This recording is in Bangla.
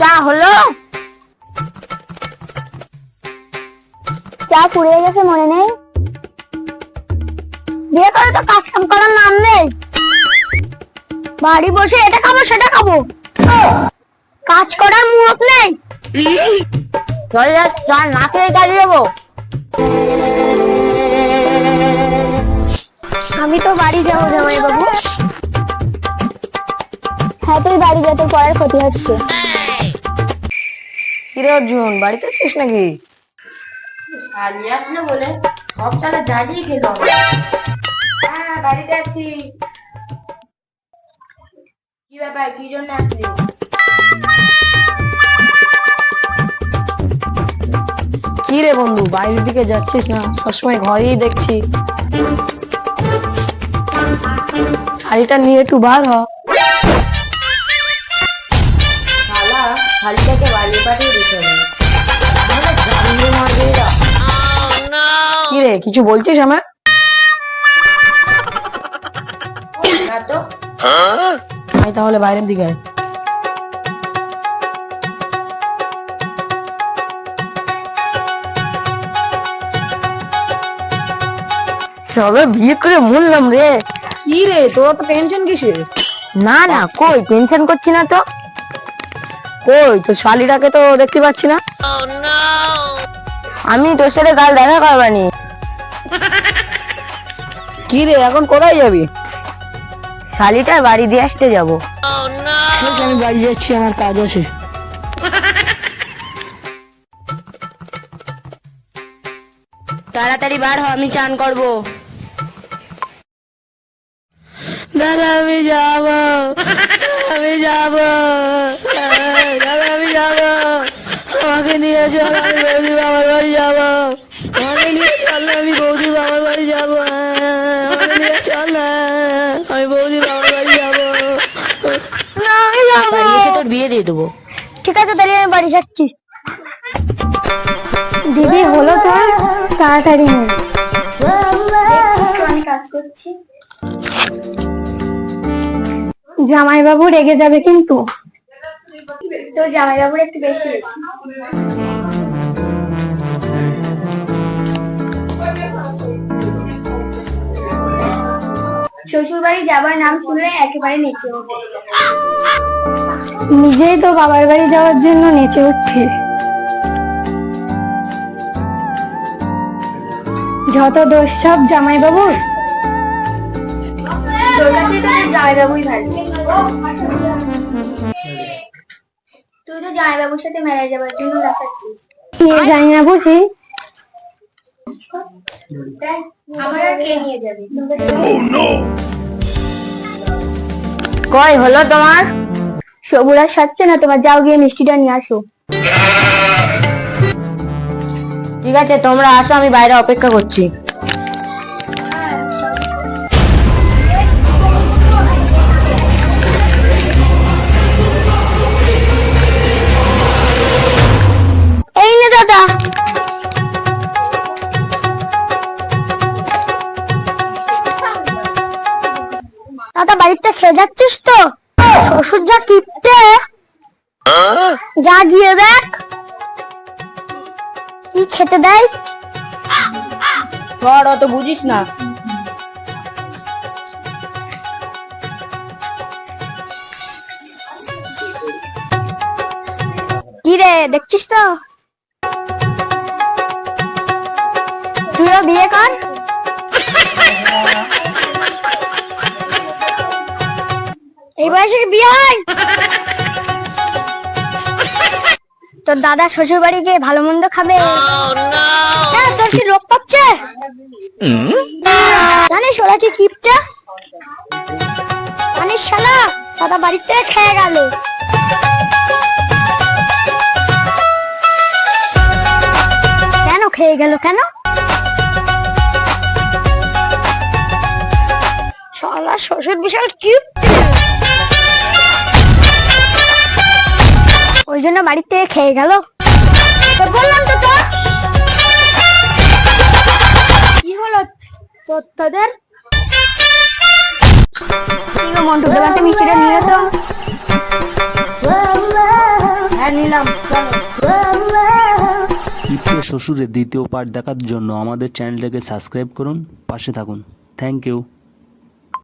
চা হলো? চা পুড়িয়ে গেছে, মনে নেই। বিয়ে করে তো কাজ কাম করার নাম নেই। বাড়ি বসে এটা খাব, সেটা খাব। কাজ করার মুখ নেই। চলে চা না খেয়ে গাড়ি আমি তো বাড়ি যাব জামাই বাবু। হ্যাঁ তুই বাড়ি যেতে পড়ার ক্ষতি হচ্ছে। কিরে অর্জুন বাড়িতে আছিস নাকি? আসলে বলে। সব চালে জাগিয়ে খেল হ্যাঁ বাড়িতে আছি। কি ব্যাপার কি জন্য আসলি? কি রে বন্ধু বাইরের দিকে যাচ্ছিস না? সবসময় ঘরেই দেখছি। শাড়িটা নিয়ে একটু বার হ। শালা শালিটাকে বাড়ি পাঠিয়ে দিতে হবে। নাহলে জ্বালিয়ে মারবে এরা। কি রে কিছু বলছিস আমার আমি তাহলে বাইরের দিকে সবে বিয়ে করে মরলাম রে। কি রে তোরা তো টেনশন কিসের? না না কই টেনশন করছি না তো? কই তো শালিটাকে তো দেখতে পাচ্ছি না। আমি তোর সাথে কাল দেখা করবানি। কি রে এখন কোথায় যাবি? শালিটা বাড়ি দিয়ে আসতে যাব। আমি বাড়ি যাচ্ছি আমার কাজ আছে। তাড়াতাড়ি বার হ আমি চান করব। দাদা আমি যাব। আমি যাব দাদা আমি যাব আমি বৌদি বাবার বাড়ি যাব। আমাকে নিয়ে চল না আমি বৌদি বাবার বাড়ি যাব। আমাকে নিয়ে চল না আমি বৌদি বাবার বাড়ি যাব। না আমি যাব। বাড়ি এসে তোর বিয়ে দিয়ে দেবো। ঠিক আছে তাহলে আমি বাড়ি যাচ্ছি। দিদি হলো তো তাড়াতাড়ি নে। আমি কাজ করছি। জামাইবাবু রেগে যাবে কিন্তু। তো জামাইবাবুর একটু বেশি বেশি। শ্বশুর বাড়ি যাবার নাম শুনলে একেবারে নেচে ওঠে নিজেই তো বাবার বাড়ি যাওয়ার জন্য নেচে উঠছে যত দোষ সব জামাই বাবুর তুই তো সাথে মেলায় যাবার জন্য দেখাচ্ছিস। জানি না বুঝি। আমার আর কে নিয়ে যাবে? কই হলো তোমার? সবুরা সাচ্ছে না তোমার যাও গিয়ে মিষ্টিটা নিয়ে আসো। ঠিক আছে তোমরা আসো আমি বাইরে অপেক্ষা করছি। শ্বশুর যা কিপটে। যা গিয়ে দেখ। কি খেতে দেয়? সর অত বুঝিস না। কি রে দেখছিস তো? তুইও বিয়ে কর? এই বয়সে বিয়ে হয়? তোর দাদা শ্বশুর বাড়ি গিয়ে ভালো মন্দ খাবে। হ্যাঁ তোর কি রোগ পাচ্ছে? জানিস ওরা কি কিপটা? জানিস শালা, দাদা বাড়িতে খেয়ে গেল। কেন খেয়ে গেল কেন? শালা শ্বশুর বিশাল কিউট ওই জন্য বাড়িতে খেয়ে গেল। বললাম তো তোর। কি হলো তোর তোদের? দোকানতে মিষ্টিটা নিয়ে তো। হ্যাঁ নিলাম শ্বশুরের দ্বিতীয় পার্ট দেখার জন্য আমাদের চ্যানেলটাকে সাবস্ক্রাইব করুন, পাশে থাকুন। Thank you